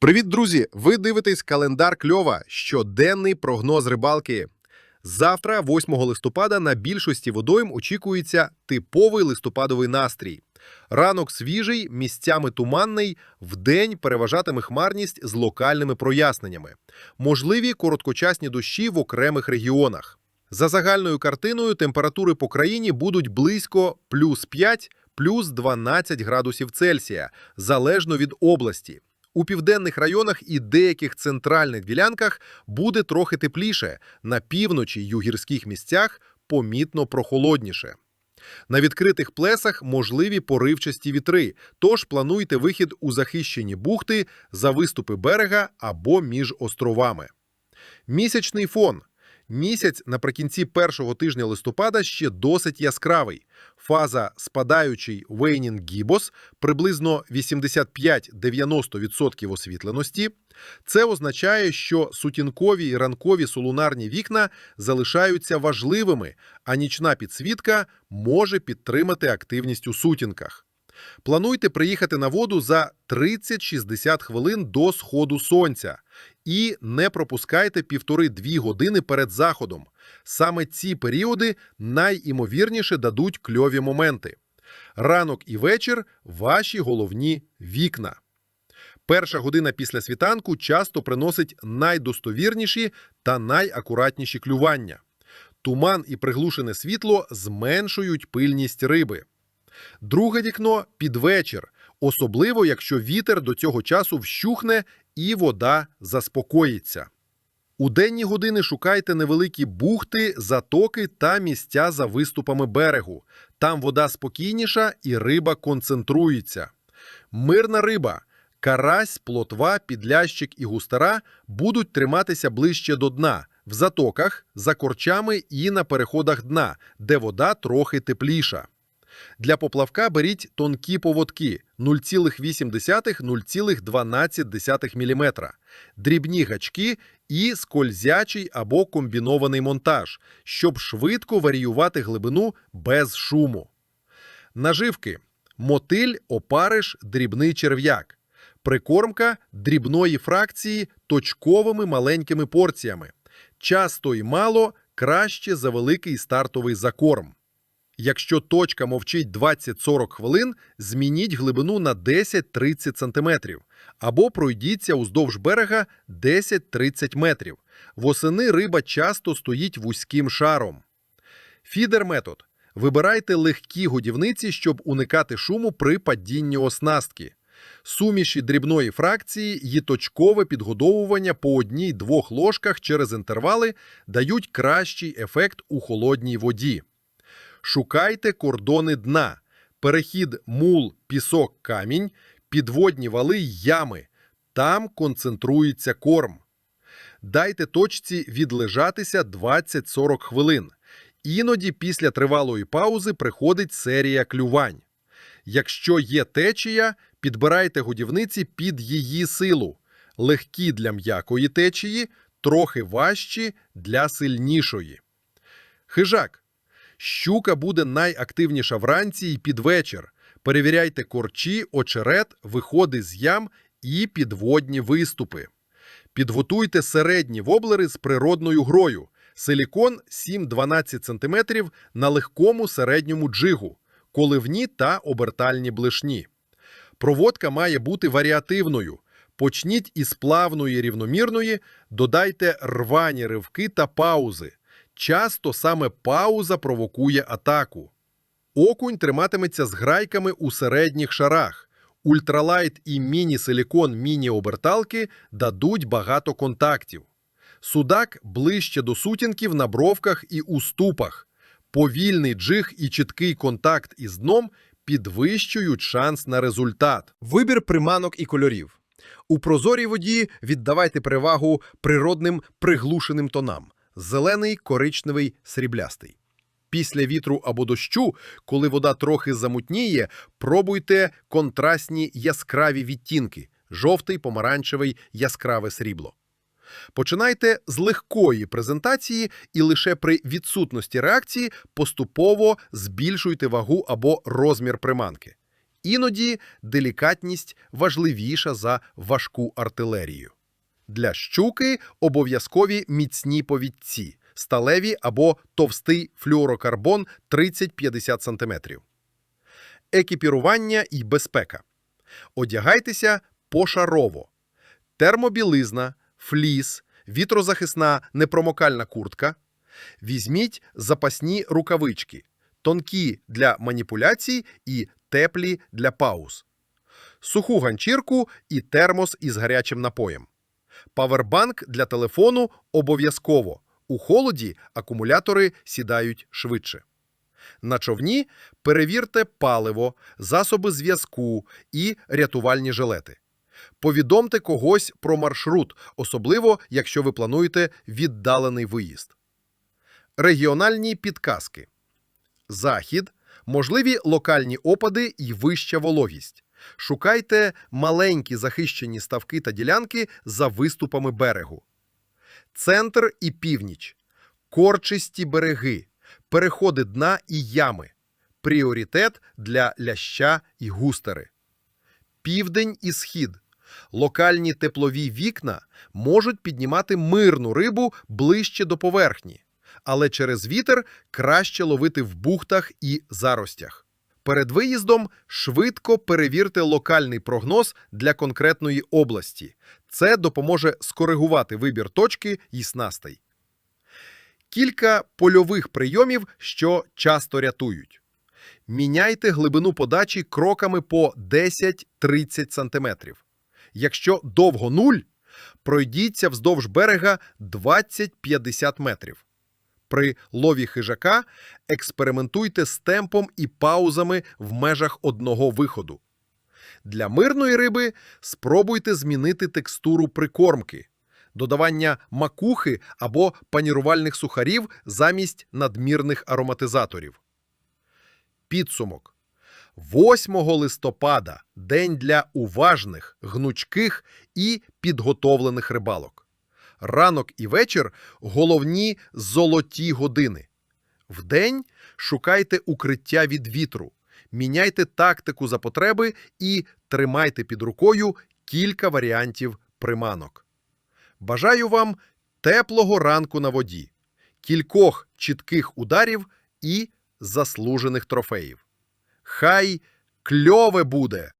Привіт, друзі! Ви дивитесь календар кльова. Щоденний прогноз рибалки. Завтра, 8 листопада, на більшості водойм очікується типовий листопадовий настрій. Ранок свіжий, місцями туманний, вдень переважатиме хмарність з локальними проясненнями. Можливі короткочасні дощі в окремих регіонах. За загальною картиною температури по країні будуть близько плюс 5, плюс 12 градусів Цельсія, залежно від області. У південних районах і деяких центральних ділянках буде трохи тепліше, на півночі й у гірських місцях помітно прохолодніше. На відкритих плесах можливі поривчасті вітри, тож плануйте вихід у захищені бухти за виступи берега або між островами. Місячний фон. Місяць наприкінці першого тижня листопада ще досить яскравий. Фаза спадаючий Вейнінг Гібос приблизно 85-90% освітленості. Це означає, що сутінкові і ранкові солунарні вікна залишаються важливими, а нічна підсвітка може підтримати активність у сутінках. Плануйте приїхати на воду за 30-60 хвилин до сходу сонця і не пропускайте півтори-дві години перед заходом. Саме ці періоди найімовірніше дадуть кльові моменти. Ранок і вечір ваші головні вікна. Перша година після світанку часто приносить найдостовірніші та найакуратніші клювання. Туман і приглушене світло зменшують пильність риби. Друге вікно під вечір, особливо якщо вітер до цього часу вщухне і вода заспокоїться. У денні години шукайте невеликі бухти, затоки та місця за виступами берегу. Там вода спокійніша і риба концентрується. Мирна риба, карась, плотва, підлящик і густара будуть триматися ближче до дна, в затоках, за корчами і на переходах дна, де вода трохи тепліша. Для поплавка беріть тонкі поводки 0,8-0,12 мм, дрібні гачки і скользячий або комбінований монтаж, щоб швидко варіювати глибину без шуму. Наживки: мотиль, опариш, дрібний черв'як. Прикормка дрібної фракції точковими маленькими порціями. Часто і мало краще за великий стартовий закорм. Якщо точка мовчить 20-40 хвилин, змініть глибину на 10-30 см або пройдіться уздовж берега 10-30 метрів. Восени риба часто стоїть вузьким шаром. Фідер метод. Вибирайте легкі годівниці, щоб уникати шуму при падінні оснастки. Суміші дрібної фракції і точкове підгодовування по одній-двох ложках через інтервали дають кращий ефект у холодній воді. Шукайте кордони дна, перехід мул, пісок, камінь, підводні вали ями. Там концентрується корм. Дайте точці відлежатися 20-40 хвилин. Іноді після тривалої паузи приходить серія клювань. Якщо є течія, підбирайте годівниці під її силу. Легкі для м'якої течії, трохи важчі для сильнішої. Хижак. Щука буде найактивніша вранці і під вечір. Перевіряйте корчі, очерет, виходи з ям і підводні виступи. Підготуйте середні воблери з природною грою. Силікон 7-12 см на легкому середньому джигу, коливні та обертальні блишні. Проводка має бути варіативною. Почніть із плавної рівномірної, додайте рвані ривки та паузи. Часто саме пауза провокує атаку. Окунь триматиметься з грайками у середніх шарах. Ультралайт і міні-силікон міні-оберталки дадуть багато контактів. Судак ближче до сутінків на бровках і у ступах. Повільний джиг і чіткий контакт із дном підвищують шанс на результат. Вибір приманок і кольорів. У прозорій воді віддавайте перевагу природним приглушеним тонам зелений, коричневий, сріблястий. Після вітру або дощу, коли вода трохи замутніє, пробуйте контрастні яскраві відтінки жовтий, помаранчевий, яскраве срібло. Починайте з легкої презентації і лише при відсутності реакції поступово збільшуйте вагу або розмір приманки. Іноді делікатність важливіша за важку артилерію. Для щуки обов'язкові міцні повідці, сталеві або товстий флюорокарбон 30-50 см. Екіпірування і безпека. Одягайтеся пошарово. Термобілизна, фліс, вітрозахисна непромокальна куртка. Візьміть запасні рукавички, тонкі для маніпуляцій і теплі для пауз. Суху ганчірку і термос із гарячим напоєм. Павербанк для телефону обов'язково. У холоді акумулятори сідають швидше. На човні перевірте паливо, засоби зв'язку і рятувальні жилети. Повідомте когось про маршрут, особливо якщо ви плануєте віддалений виїзд. Регіональні підказки. Захід, можливі локальні опади і вища вологість. Шукайте маленькі захищені ставки та ділянки за виступами берегу. Центр і північ. Корчисті береги, переходи дна і ями. Пріоритет для ляща і густери. Південь і схід. Локальні теплові вікна можуть піднімати мирну рибу ближче до поверхні, але через вітер краще ловити в бухтах і заростях. Перед виїздом швидко перевірте локальний прогноз для конкретної області. Це допоможе скоригувати вибір точки і снастей. Кілька польових прийомів, що часто рятують. Міняйте глибину подачі кроками по 10-30 см. Якщо довго нуль, пройдіться вздовж берега 20-50 метрів. При лові хижака експериментуйте з темпом і паузами в межах одного виходу. Для мирної риби спробуйте змінити текстуру прикормки, додавання макухи або панірувальних сухарів замість надмірних ароматизаторів. Підсумок. 8 листопада день для уважних, гнучких і підготовлених рибалок. Ранок і вечір головні золоті години. Вдень шукайте укриття від вітру, міняйте тактику за потреби і тримайте під рукою кілька варіантів приманок. Бажаю вам теплого ранку на воді, кількох чітких ударів і заслужених трофеїв. Хай кльове буде!